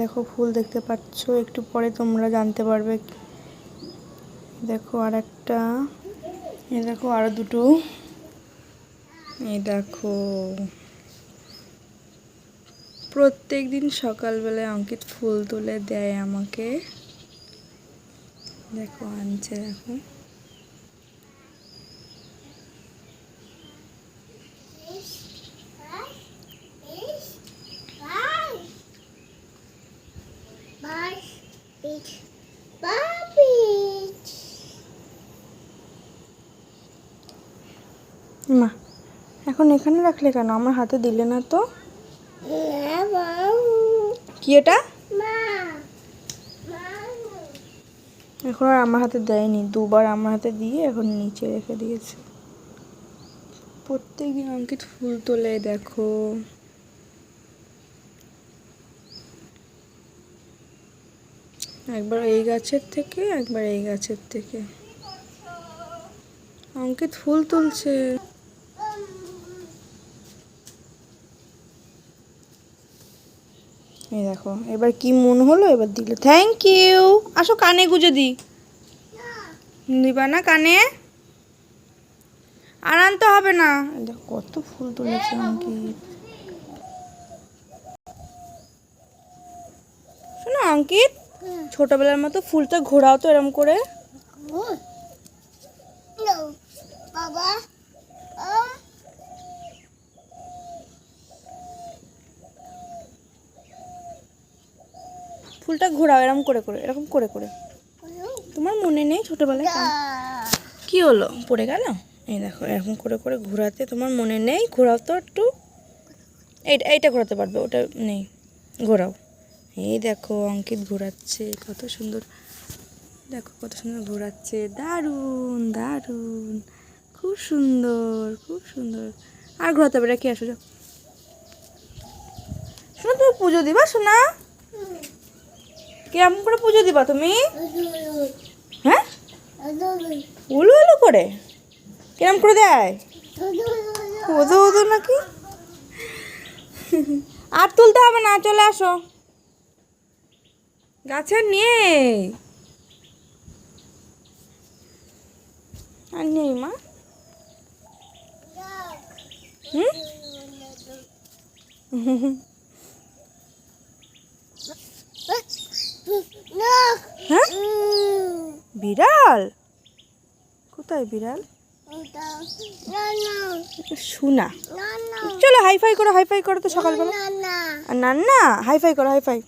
দেখো ফুল দেখতে পাচ্ছ, একটু পরে তোমরা জানতে পারবে। দেখো আর একটা এই দেখো আরও দুটো। এই দেখো প্রত্যেক দিন সকালবেলায় অঙ্কিত ফুল তুলে দেয় আমাকে। দেখো আনছে দেখো মা এখন এখানে রাখলে কেন? আমার হাতে দিলে না তো। কি এটা? এখন আর আমার হাতে দেয়নি, দুবার আমার হাতে দিয়ে এখন নিচে রেখে দিয়েছে। প্রত্যেক দিন অঙ্কিত ফুল তোলে, দেখো। একবার এই গাছের থেকে, একবার এই গাছের থেকে। অঙ্কিত ফুল তুলছে। এই দেখো, এবার কি মন হলো, এবার দিল। থ্যাংক ইউ আসো কানে গুজে দি। দিবা না কানে? আর আনতে হবে না। দেখো, কত ফুল তুলেছে অঙ্কিত শোনো অঙ্কিত, ছোটবেলার মতো ফুলটা ঘোরাও তো এরম করে। বাবা। ফুলটা ঘোরাও এরম করে করে এরকম করে করে। তোমার মনে নেই ছোটবেলায় কি হলো? পড়ে গেল? এই দেখো এরকম করে করে ঘোরাতে তোমার মনে নেই? ঘোরাও তো একটু। এইটা এইটা ঘোরাতে পারবে ওটা নেই। ঘোরাও। এই দেখো অঙ্কিত ঘোরাচ্ছে কত সুন্দর। দেখো কত সুন্দর ঘোরাচ্ছে। দারুণ দারুণ। খুব সুন্দর খুব সুন্দর। আর ঘোরাতে পারে কি আসো যাও। শোনো তুমি পুজো দিবা শোনা কেমন করে পুজো দিবা তুমি? হ্যাঁ? উলু উলু করে? কিরম করে দেয়? ওদো ওদো নাকি? আর তুলতে হবে না, চলে আসো। গাছের নেই। আর নেই মা? হুম? হ্যাঁ বিড়াল? কোথায় বিড়াল? শোনা চলো হাইফাই করো হাইফাই করো তো সকালবেলা। আর না। না হাইফাই করো হাইফাই।